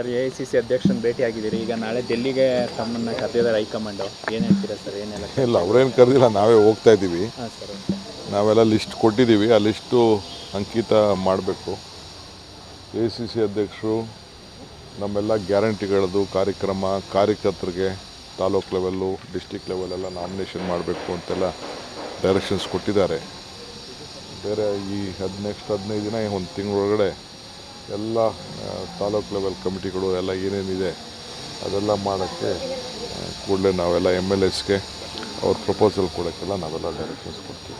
Sir A I C C ಅಧ್ಯಕ್ಷನ ಭೇಟಿ ಆಗಿದ್ದೀರಿ ಈಗ ನಾಳೆ ಡೆಲ್ಲಿಗೆ ತಮ್ಮನ್ನ ಕರೆದಿದ್ದಾರೆ ಹೈಕಮಾಂಡ್. ಏನು ಹೇಳ್ತೀರಾ ಸರ್? ಏನೆಲ್ಲ ಇಲ್ಲ ಅವ್ರೇನು ಕರೆದಿಲ್ಲ ನಾವೇ ಹೋಗ್ತಾ ಇದ್ದೀವಿ. ಹಾಂ ಸರ್ ನಾವೆಲ್ಲ ಲಿಸ್ಟ್ ಕೊಟ್ಟಿದ್ದೀವಿ. ಆ ಲಿಸ್ಟು ಅಂಕಿತ ಮಾಡಬೇಕು. ಎ ಸಿ ಸಿ ಅಧ್ಯಕ್ಷರು ನಮ್ಮೆಲ್ಲ ಗ್ಯಾರಂಟಿಗಳದ್ದು ಕಾರ್ಯಕ್ರಮ ಕಾರ್ಯಕರ್ತರಿಗೆ ತಾಲೂಕು ಲೆವೆಲ್ಲು ಡಿಸ್ಟಿಕ್ ಲೆವೆಲೆಲ್ಲ ನಾಮಿನೇಷನ್ ಮಾಡಬೇಕು ಅಂತೆಲ್ಲ ಡೈರೆಕ್ಷನ್ಸ್ ಕೊಟ್ಟಿದ್ದಾರೆ. ಬೇರೆ ಈ ಹದ್ ನೆಕ್ಸ್ಟ್ ಹದಿನೈದು ದಿನ ಒಂದು ತಿಂಗಳೊಳಗಡೆ ಎಲ್ಲ ತಾಲೂಕ್ ಲೆವೆಲ್ ಕಮಿಟಿಗಳು ಎಲ್ಲ ಏನೇನಿದೆ ಅದೆಲ್ಲ ಮಾಡೋಕ್ಕೆ ಕೂಡಲೇ ನಾವೆಲ್ಲ ಎಂ ಎಲ್ ಎಸ್ಗೆ ಅವ್ರ ಪ್ರಪೋಸಲ್ ಕೊಡೋಕ್ಕೆಲ್ಲ ನಾವೆಲ್ಲ ಡೈರೆಕ್ಷನ್ಸ್ ಕೊಡ್ತೀವಿ.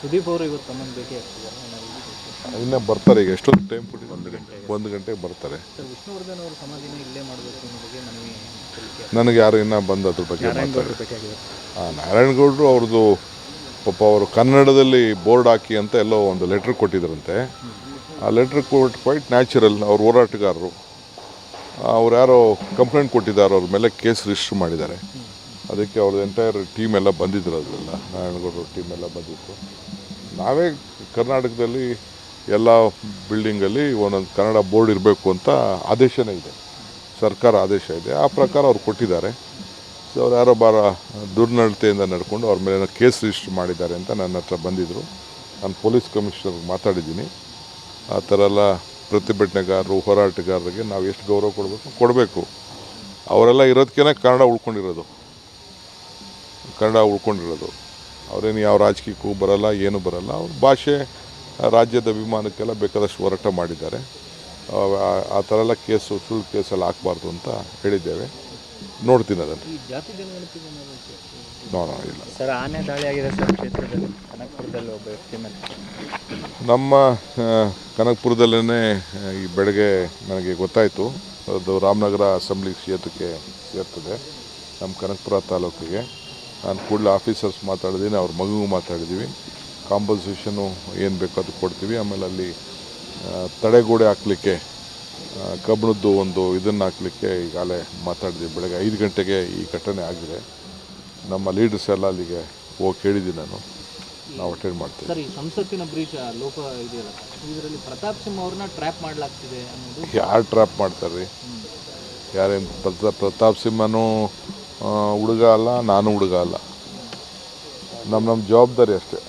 ಸುದೀಪ್ ಅವರು ಇವತ್ತು ಭೇಟಿ ಆಗ್ತಿದ್ದಾರೆ. ಇನ್ನೂ ಬರ್ತಾರೆ ಈಗ ಎಷ್ಟೊಂದು ಟೈಮ್ ಕೊಟ್ಟು ಒಂದು ಗಂಟೆ. ಒಂದು ಗಂಟೆಗೆ ಬರ್ತಾರೆ. ವಿಷ್ಣುವರ್ಧನ್ ಅವರು ಸಮಾಧಿನ ಇಲ್ಲೇ ಮಾಡಬೇಕು ಅನ್ನೋ ಬಗ್ಗೆ ಮನವಿ ನನಗೆ ಯಾರು ಇನ್ನೂ ಬಂದು ಅದ್ರ ಬಗ್ಗೆ ಮಾತಾಡಿ ಹಾಂ ನಾರಾಯಣಗೌಡರು ಅವ್ರದ್ದು ಪಾಪ ಅವರು ಕನ್ನಡದಲ್ಲಿ ಬೋರ್ಡ್ ಹಾಕಿ ಅಂತ ಎಲ್ಲೋ ಒಂದು ಲೆಟ್ರ್ ಕೊಟ್ಟಿದ್ರಂತೆ. ಆ ಲೆಟ್ರ್ ಕೊಟ್ಟು ಕ್ವೈಟ್ ನ್ಯಾಚುರಲ್ ಅವ್ರ ಹೋರಾಟಗಾರರು. ಅವ್ರು ಯಾರೋ ಕಂಪ್ಲೇಂಟ್ ಕೊಟ್ಟಿದ್ದಾರೆ, ಅವ್ರ ಮೇಲೆ ಕೇಸ್ ರಿಜಿಸ್ಟರ್ ಮಾಡಿದ್ದಾರೆ. ಅದಕ್ಕೆ ಅವ್ರದ್ದು ಎಂಟೈರ್ ಟೀಮ್ ಎಲ್ಲ ಬಂದಿದ್ರು ಅದೆಲ್ಲ ನಾರಾಯಣಗೌಡರು ಟೀಮ್ ಎಲ್ಲ ಬಂದಿತ್ತು. ನಾವೇ ಕರ್ನಾಟಕದಲ್ಲಿ ಎಲ್ಲ ಬಿಲ್ಡಿಂಗಲ್ಲಿ ಒಂದೊಂದು ಕನ್ನಡ ಬೋರ್ಡ್ ಇರಬೇಕು ಅಂತ ಆದೇಶನೇ ಇದೆ. ಸರ್ಕಾರ ಆದೇಶ ಇದೆ. ಆ ಪ್ರಕಾರ ಅವ್ರು ಕೊಟ್ಟಿದ್ದಾರೆ. ಸೊ ಅವ್ರು ಯಾರೋ ಬಾರ ದುರ್ನಡತೆಯಿಂದ ನಡ್ಕೊಂಡು ಅವ್ರ ಮೇಲೆ ಕೇಸ್ ರಿಜಿಸ್ಟರ್ ಮಾಡಿದ್ದಾರೆ ಅಂತ ನನ್ನ ಹತ್ರ ಬಂದಿದ್ದರು ನಾನು ಪೊಲೀಸ್ ಕಮಿಷನರ್ ಮಾತಾಡಿದ್ದೀನಿ. ಆ ಥರ ಎಲ್ಲ ಪ್ರತಿಭಟನೆಗಾರರು, ಹೋರಾಟಗಾರರಿಗೆ ನಾವು ಎಷ್ಟು ಗೌರವ ಕೊಡಬೇಕು? ಕೊಡಬೇಕು. ಅವರೆಲ್ಲ ಇರೋದಕ್ಕೇನೆ ಕನ್ನಡ ಉಳ್ಕೊಂಡಿರೋದು. ಕನ್ನಡ ಉಳ್ಕೊಂಡಿರೋದು. ಅವರೇನು ಯಾವ ರಾಜಕೀಯಕ್ಕೂ ಬರಲ್ಲ, ಏನೂ ಬರಲ್ಲ. ಅವ್ರ ಭಾಷೆ, ರಾಜ್ಯದ ಅಭಿಮಾನಕ್ಕೆಲ್ಲ ಬೇಕಾದಷ್ಟು ಹೋರಾಟ ಮಾಡಿದ್ದಾರೆ. ಆ- ಥರ ಎಲ್ಲ ಕೇಸು, ಸುಳ್ಳು ಕೇಸೆಲ್ಲ ಹಾಕಬಾರ್ದು ಅಂತ ಹೇಳಿದ್ದೇವೆ. ನೋಡ್ತೀನಿ ಅದನ್ನು. ನೋ ನೋ ಇಲ್ಲ. ಸರ್ ಆನೆ ದಾಳಿ ಆಗಿದೆ ಸರ್ ಕ್ಷೇತ್ರದಲ್ಲಿ ಕನಕಪುರದಲ್ಲಿ ಒಬ್ಬ ವ್ಯಕ್ತಿ ಮೇಲೆ. ನಮ್ಮ ಕನಕ್ಪುರದಲ್ಲೇ ಕನಕಪುರದಲ್ಲೇ ಈ ಬೆಳಗ್ಗೆ ನನಗೆ ಗೊತ್ತಾಯಿತು. ಅದು ರಾಮನಗರ ಅಸೆಂಬ್ಲಿ ಕ್ಷೇತ್ರಕ್ಕೆ ಸೇರ್ತದೆ ನಮ್ಮ ಕನಕಪುರ ತಾಲೂಕಿಗೆ. ನಾನು ಕೂಡಲೇ ಆಫೀಸರ್ಸ್ ಮಾತಾಡಿದ್ದೀನಿ ಅವ್ರ ಮಗುಗೂ ಮಾತಾಡಿದ್ದೀವಿ. ಕಾಂಪನ್ಸೇಷನು ಏನು ಬೇಕೋ ಅದು ಕೊಡ್ತೀವಿ. ಆಮೇಲೆ ಅಲ್ಲಿ ತಡೆಗೋಡೆ ಹಾಕಲಿಕ್ಕೆ ಕಬ್ಬಣದ್ದು ಒಂದು ಇದನ್ನು ಹಾಕಲಿಕ್ಕೆ ಈಗಾಗಲೇ ಮಾತಾಡಿದ್ವಿ. ಬೆಳಗ್ಗೆ ಐದು ಗಂಟೆಗೆ ಈ ಘಟನೆ ಆಗಿದೆ. ನಮ್ಮ ಲೀಡರ್ಸ್ ಎಲ್ಲ ಅಲ್ಲಿಗೆ ಹೋಗಿ ಕೇಳಿದ್ದೀನಿ ನಾನು. ನಾವು ಅಟೆಂಡ್ ಮಾಡ್ತೀವಿ. ಸರಿ ಈ ಸಂಸತ್ತಿನ ಬ್ರೀಚ್ ಲೋಪ ಇದೆಯಲ್ಲ ಇದರಲ್ಲಿ ಪ್ರತಾಪ್ ಸಿಂಹ ಅವ್ರನ್ನ ಟ್ರ್ಯಾಪ್ ಮಾಡಲಾಗ್ತಿದೆ ಅನ್ನೋದು? ಯಾರು ಟ್ರ್ಯಾಪ್ ಮಾಡ್ತಾರೆ? ರೀ ಯಾರೇನು ಪ್ರತಾಪ್ ಪ್ರತಾಪ್ ಸಿಂಹನೂ ಹುಡುಗ ಅಲ್ಲ ನಾನು ಹುಡುಗ ಅಲ್ಲ. ನಮ್ಮ ನಮ್ಮ ಜವಾಬ್ದಾರಿ ಅಷ್ಟೇ.